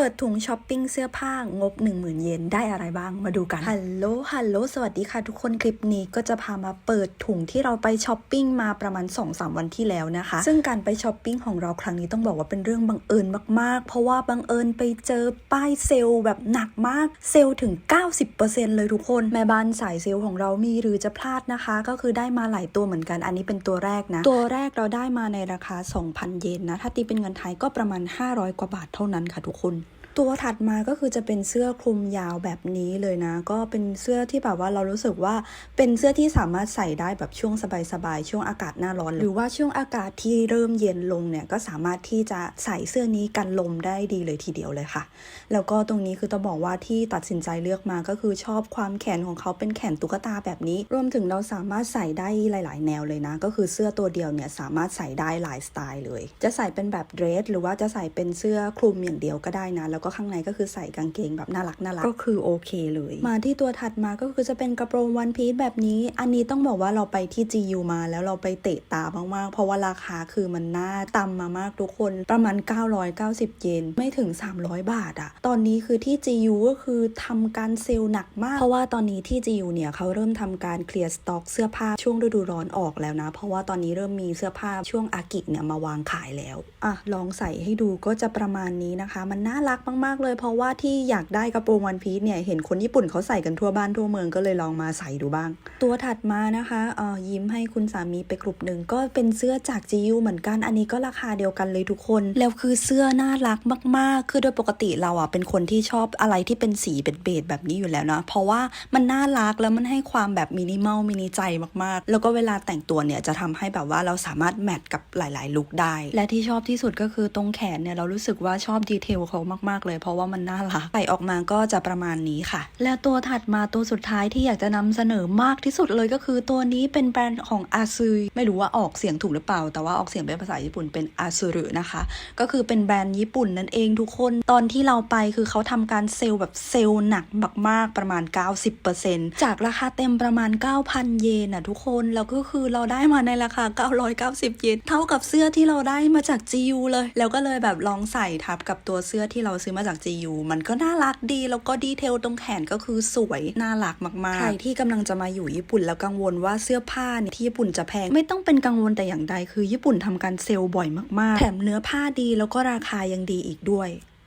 เปิดถุงช้อปปิ้งเสื้อผ้างบ 10,000 เยนได้อะไรบ้างมาดูกัน ฮัลโหล ฮัลโหล สวัสดีค่ะทุกคนคลิปนี้ก็จะพามาเปิดถุงที่เราไปช้อปปิ้งมาประมาณ 2-3 วันที่แล้วนะคะ ซึ่งการไปช้อปปิ้งของเราครั้งนี้ต้องบอกว่าเป็นเรื่องบังเอิญมาก ๆ เพราะว่าบังเอิญไปเจอป้ายเซลล์แบบหนักมากเซลล์ถึง 90%เลยทุกคน แม่บ้านสายเซลล์ของเรามีหรือจะพลาดนะคะ ก็คือได้มาหลายตัวเหมือนกันอันนี้เป็นตัวแรกนะ ตัวแรกเราได้มาในราคา 2,000 เยนนะถ้าตีเป็นเงินไทยก็ประมาณ 500 กว่าบาทเท่านั้นค่ะทุกคน ตัวถัดมาก็คือจะเป็นเสื้อคลุมยาวแบบนี้เลยนะ ก็เป็นเสื้อที่แบบว่าเรารู้สึกว่าเป็นเสื้อที่สามารถใส่ได้แบบช่วงสบายๆช่วงอากาศหน้าร้อน หรือว่าช่วงอากาศที่เริ่มเย็นลงเนี่ยก็สามารถที่จะใส่เสื้อนี้กันลมได้ดีเลยทีเดียวเลยค่ะ แล้วก็ตรงนี้คือต้องบอกว่าที่ตัดสินใจเลือกมาก็คือชอบความแขนของเขาเป็นแขนตุ๊กตาแบบนี้ รวมถึงเราสามารถใส่ได้หลาย ๆ แนวเลยนะ ก็คือเสื้อตัวเดียวเนี่ยสามารถใส่ได้หลายสไตล์เลย จะใส่เป็นแบบเดรสหรือว่าจะใส่เป็นเสื้อคลุมอย่างเดียวก็ได้นะแล้วก็ข้างในก็คือใส่กางเกงแบบน่ารักน่ารักก็คือโอเคเลย มาที่ตัวถัดมาก็คือจะเป็นกระโปรงวันพีซแบบนี้ อันนี้ต้องบอกว่าเราไปที่ GU มาแล้วเราไปเตะตามากๆ เพราะว่าราคาคือมันน่าต่ำมามากทุกคนประมาณ 990 เยนไม่ถึง 300 บาทอะตอนนี้คือที่ GU ก็คือทำการเซลล์หนักมาก เพราะว่าตอนนี้ที่ GU เนี่ยเขาเริ่มทำการเคลียร์สต็อกเสื้อผ้าช่วงฤดูร้อนออกแล้วนะ เพราะว่าตอนนี้เริ่มมีเสื้อผ้าช่วงอากิเนี่ยมาวางขายแล้วอะลองใส่ให้ดูก็จะประมาณนี้นะคะ มันน่ารักมากๆเลย เพราะว่าที่อยากได้กระโปรงวันพีซเนี่ยเห็นคนญี่ปุ่นเขาใส่กันทั่วบ้านทั่วเมืองก็เลยลองมาใส่ดูบ้าง ตัวถัดมานะคะเออยิ้มให้คุณสามีไปกลุ่มหนึ่งก็เป็นเสื้อจาก GU เหมือนกันอันนี้ก็ราคาเดียวกันเลยทุกคน แล้วคือเสื้อน่ารักมาก ๆ คือโดยปกติเราอะเป็นคนที่ชอบอะไรที่เป็นสีเป็นเบจแบบนี้อยู่แล้วนะเพราะว่ามันน่ารักแล้วมันให้ความแบบมินิมอลมินิใจมากๆ แล้วก็เวลาแต่งตัวเนี่ยจะทำให้แบบว่าเราสามารถแมทกับหลาย ๆ ลุคได้ และที่ชอบที่สุดก็คือตรงแขนเนี่ยเรารู้สึกว่าชอบดีเทลเขามากๆเลย เพราะว่ามันน่ารักใส่ออกมาก็จะประมาณนี้ค่ะ และตัวถัดมาตัวสุดท้ายที่อยากจะนำเสนอมากที่สุดเลยก็คือตัวนี้เป็นแบรนด์ของอาซูไม่รู้ว่าออกเสียงถูกหรือเปล่า แต่ว่าออกเสียงเป็นภาษาญี่ปุ่นเป็นอาซูรุนะคะ ก็คือเป็นแบรนด์ญี่ปุ่นนั่นเองทุกคนตอนที่เราไปคือเขาทำการเซลล์แบบเซลล์หนักมากๆประมาณ 90%จากราคาเต็มประมาณ 9,000 เยนอะทุกคนแล้วก็คือเราได้มาในราคา 990 เยนเท่ากับเสื้อที่เราได้มาจาก GU เลย แล้วก็เลยแบบลองใส่ทับกับตัวเสื้อที่เราซื้อมาจาก GU มันก็น่ารักดี แล้วก็ดีเทลตรงแขนก็คือสวย น่ารักมากๆ ใครที่กำลังจะมาอยู่ญี่ปุ่นแล้วกังวลว่าเสื้อผ้าเนี่ยที่ญี่ปุ่นจะแพง ไม่ต้องเป็นกังวลแต่อย่างใดคือญี่ปุ่นทำการเซลล์บ่อยมากๆ แถมเนื้อผ้าดีแล้วก็ราคายังดีอีกด้วย